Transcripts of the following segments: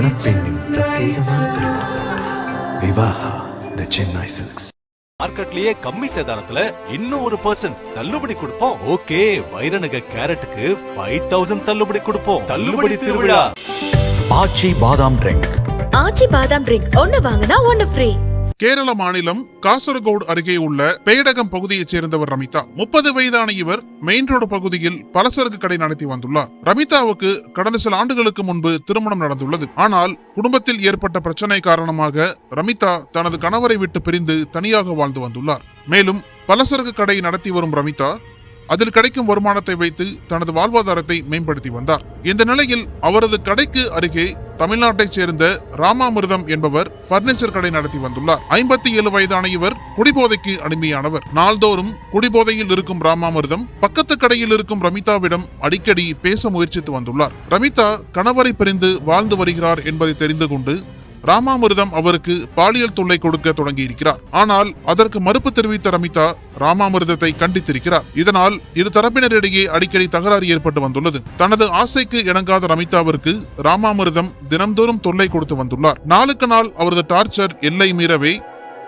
மணப்பெண்ணின் பிரத்யேகமான Vivaha the Chennai silks மார்க்கெட்லயே கம்மி சேதாரத்துல இன்னும் ஒரு பர்சன்ட் தள்ளுபடி கொடுப்போம் ஓகே வைரநக கேரட்டுக்கு ஃபைவ் தௌசண்ட் தள்ளுபடி கொடுப்போம் தள்ளுபடி திருவிழா ஆச்சி பாதாம் ட்ரிங்க் ஆச்சி பாதாம் ட்ரிங்க் ஒன்னு வாங்கினா ஒன்னு ஃப்ரீ கேரள மாநிலம் காசர்கோடு அருகே உள்ள பேடகம் பகுதியைச் சேர்ந்தவர் ரமிதா. முப்பது வயதான இவர் மெயின் ரோடு பகுதியில் பலசரக்கு கடை நடத்தி வந்துள்ளார். ரமிதாவுக்கு கடந்த சில ஆண்டுகளுக்கு முன்பு திருமணம் நடந்துள்ளது. ஆனால் குடும்பத்தில் ஏற்பட்ட பிரச்சனை காரணமாக ரமிதா தனது கணவரை விட்டு பிரிந்து தனியாக வாழ்ந்து வந்துள்ளார். மேலும் பலசரக்கு கடை நடத்தி வரும் ரமிதா அதில் கிடைக்கும் வருமானத்தை வைத்து தனது வாழ்வாதாரத்தை மேம்படுத்தி வந்தார். இந்த நிலையில் அவரது கடைக்கு அருகே தமிழ்நாட்டைச் சேர்ந்த ராமாமிர்தம் என்பவர் பர்னிச்சர் கடை நடத்தி வந்துள்ளார். ஐம்பத்தி ஏழு வயதான இவர் குடிபோதைக்கு அடிமையானவர். நாள்தோறும் குடிபோதையில் இருக்கும் ராமாமிர்தம் பக்கத்து கடையில் இருக்கும் ரமிதாவிடம் அடிக்கடி பேச முயற்சித்து வந்துள்ளார். ரமிதா கணவரை பிரிந்து வாழ்ந்து வருகிறார் என்பதை தெரிந்து கொண்டு ராமாமிர்தம் அவருக்கு பாலியல் தொல்லை கொடுக்க தொடங்கியிருக்கிறார். ஆனால் அதற்கு மறுப்பு தெரிவித்த ரமிதா ராமாமிர்தத்தை கண்டித்திருக்கிறார். இதனால் இரு தரப்பினரிடையே அடிக்கடி தகராறு ஏற்பட்டு வந்துள்ளது. தனது ஆசைக்கு இணங்காத ரமிதாவிற்கு ராமாமிர்தம் தினம்தோறும் தொல்லை கொடுத்து வந்துள்ளார். நாளுக்கு நாள் அவரது டார்ச்சர் எல்லை மீறவே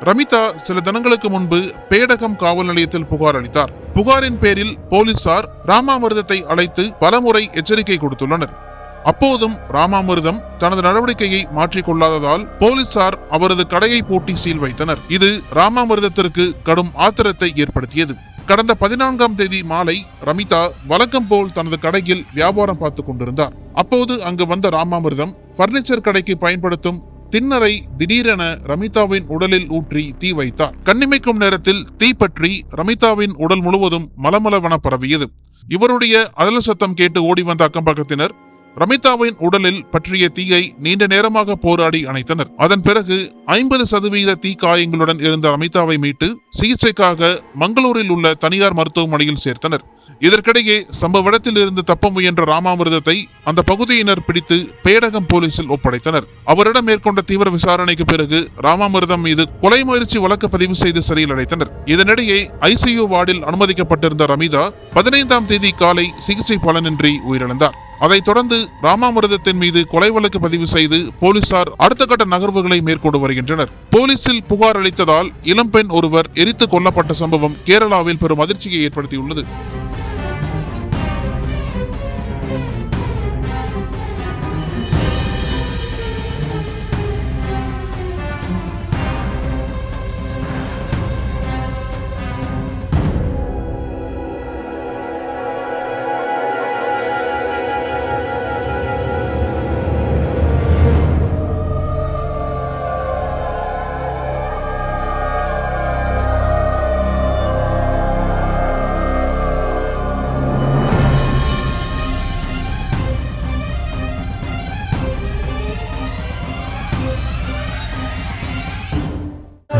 ரமிதா சில தினங்களுக்கு முன்பு பேடகம் காவல் நிலையத்தில் புகார் அளித்தார். புகாரின் பேரில் போலீசார் ராமாமிர்தத்தை அழைத்து பலமுறை எச்சரிக்கை கொடுத்துள்ளனர். அப்போதும் ராமாமிர்தம் தனது நடவடிக்கையை மாற்றிக்கொள்ளாததால் போலீசார் அவரது கடையை பூட்டி சீல் வைத்தனர். இது ராமாமிர்தத்திற்கு கடும் ஆத்திரத்தை ஏற்படுத்தியது. கடந்த பதினான்காம் தேதி மாலை ரமிதா வழக்கம் போல் தனது கடையில் வியாபாரம் பார்த்து கொண்டிருந்தார். அப்போது அங்கு வந்த ராமாமிர்தம் பர்னிச்சர் கடைக்கு பயன்படுத்தும் திண்ணரை திடீரென ரமிதாவின் உடலில் ஊற்றி தீ வைத்தார். கண்ணிமைக்கும் நேரத்தில் தீ பற்றி ரமிதாவின் உடல் முழுவதும் மலமளவென பரவியது. இவருடைய அதல சத்தம் கேட்டு ஓடி வந்த அக்கம்பக்கத்தினர் ரமிதாவின் உடலில் பற்றிய தீயை நீண்ட நேரமாக போராடி அணைத்தனர். அதன் பிறகு ஐம்பது சதவீத தீ காயங்களுடன் இருந்த ரமிதாவை மீட்டு சிகிச்சைக்காக மங்களூரில் உள்ள தனியார் மருத்துவமனையில் சேர்த்தனர். இதற்கிடையே சம்பவ இடத்தில் இருந்து தப்ப முயன்ற ராமாமிர்தத்தை அந்த பகுதியினர் பிடித்து பேடகம் போலீசில் ஒப்படைத்தனர். அவரிடம் மேற்கொண்ட தீவிர விசாரணைக்கு பிறகு ராமாமிர்தம் மீது கொலை முயற்சி வழக்கு பதிவு செய்து சிறையில் அடைத்தனர். இதனிடையே ஐசியு வார்டில் அனுமதிக்கப்பட்டிருந்த ரமிதா பதினைந்தாம் தேதி காலை சிகிச்சை பலனின்றி உயிரிழந்தார். அதைத் தொடர்ந்து ராமாமிரதத்தின் மீது கொலை வழக்கு பதிவு செய்து போலீசார் அடுத்த கட்ட நகர்வுகளை மேற்கொண்டு வருகின்றனர். போலீசில் புகார் அளித்ததால் இளம்பெண் ஒருவர் எரித்து கொல்லப்பட்ட சம்பவம் கேரளாவில் பெரும் அதிர்ச்சியை ஏற்படுத்தியுள்ளது.